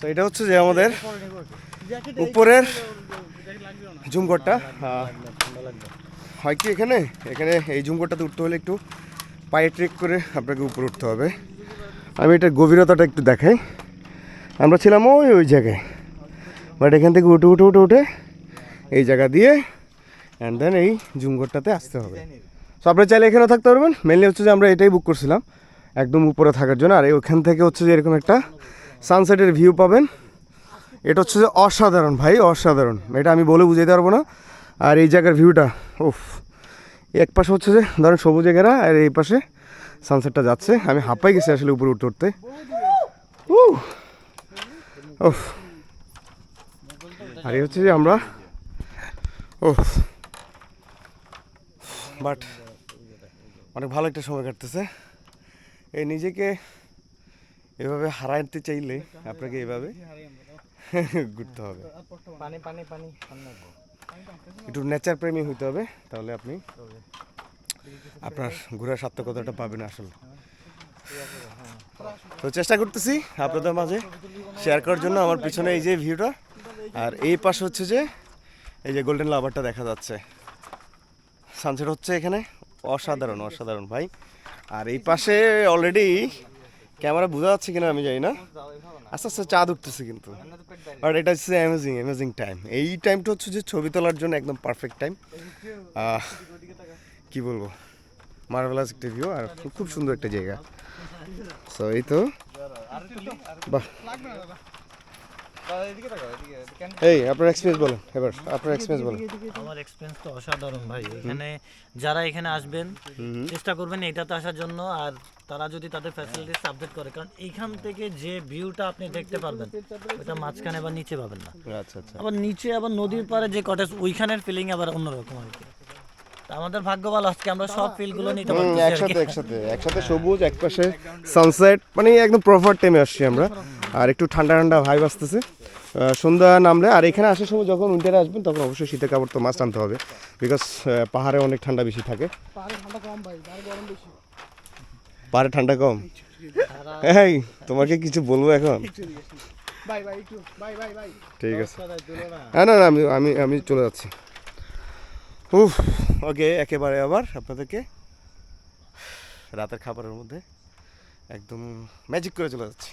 তো এটা হচ্ছে যে আমাদের উপরের ঝুমঘরটা। আহ, হয়। কি এখানে? এখানে এই ঝুমঘরটাতে উঠতে হলে একটু পায়ে ট্রেক করে আপনাকে উপরে উঠতে হবে। আমি এটার গভীরতাটা একটু দেখাই। আমরা ছিলাম ওই ওই জায়গায়। বাট এখান থেকে উঠে উঠে উঠে উঠে এই জায়গা দিয়ে অ্যান্ড দেন এই ঝুমঘরটাতে আসতে হবে। সো আপনারা চাইলে এখানেও থাকতে পারবেন। মেনলি হচ্ছে যে আমরা এটাই বুক করছিলাম একদম উপরে থাকার জন্য। আর ওখান থেকে হচ্ছে যে এরকম একটা সানসেটের ভিউ পাবেন। এটা হচ্ছে যে অসাধারণ ভাই, অসাধারণ। এটা আমি বলে বুঝাইতে পারব না। আর এই জায়গার ভিউটা, উফ। এক পাশে হচ্ছে যে, ধরেন সবুজে ঘেরা, আর এই পাশে সানসেটটা যাচ্ছে। আমি হাঁপাই গেছি আসলে উপরে উঠতে উঠতে। উফ। আর এই হচ্ছে যে আমরা, উফ। বাট অনেক ভালো একটা সময় কাটতেছে। এই নিজেকে এভাবে হারাইতে চাইলে আপনাকে এভাবে ঘুরতে হবে। পানি পানি পানি একটু নেচার প্রেমী হইতে হবে তাহলে আপনি আপনার ঘোরার সার্থকতাটা পাবেন আসলে। তো চেষ্টা করতেছি আপনাদের মাঝে শেয়ার করার জন্য আমার পিছনে এই যে ভিউটা আর এই পাশে হচ্ছে যে এই যে গোল্ডেন লাভারটা দেখা যাচ্ছে। সানসেট হচ্ছে এখানে অসাধারণ অসাধারণ ভাই। আর এই পাশে অলরেডি ক্যামেরা বোঝা যাচ্ছে কিনা আমি জানি না। আস্তে আস্তে চাঁদ উঠতেছে কিন্তু। বাট এটা হচ্ছে অ্যামেজিং অ্যামেজিং টাইম এই টাইমটা হচ্ছে যে ছবি তোলার জন্য একদম পারফেক্ট টাইম কি বলব? মার্ভেলাস একটা ভিউ আর খুব সুন্দর একটা জায়গা। সো এই তো। বাহ। এই আপনার এক্সপিরিয়েন্স বলেন এবার আপনার এক্সপিরিয়েন্স বলেন। আমার এক্সপিরিয়েন্স তো অসাধারণ ভাই। এখানে যারা এখানে আসবেন চেষ্টা করবেন এটাতে আসার জন্য আর তারা যদি তাদের ফ্যাসিলিটিস আপডেট করে কারণ এইখান থেকে যে ভিউটা আপনি দেখতে পারবেন ওটা মাঝখানে বা নিচে পাবেন না। আচ্ছা আচ্ছা। আবার নিচে আবার নদীর পাড়ে যে কটেজ ওইখানের ফিলিং আবার অন্যরকম আর কি। তা আমাদের ভাগ্য ভালো আজকে আমরা সব ফিলগুলো নিতে হুম, পারতেছি একসাথে একসাথে একসাথে সবুজ একপাশে সানসেট মানে একদম প্রপার টাইমে আসছি আমরা। আর একটু ঠান্ডা ঠান্ডা ভাইব আসতেছে। সন্ধ্যা নামলে আর এখানে আসার সময় যখন উইন্টারে আসবেন তখন অবশ্যই শীতের কাপড় তো মাছ আনতে হবে। বিকজ পাহাড়ে অনেক ঠান্ডা বেশি থাকে। পাহাড়ে ঠান্ডা কম হ্যাঁ তোমাকে কিছু বলব এখন? ঠিক আছে। হ্যাঁ না না আমি আমি আমি চলে যাচ্ছি। উফ ওকে একেবারে আবার আপনাদেরকে রাতের খাবারের মধ্যে একদম ম্যাজিক করে চলে যাচ্ছি।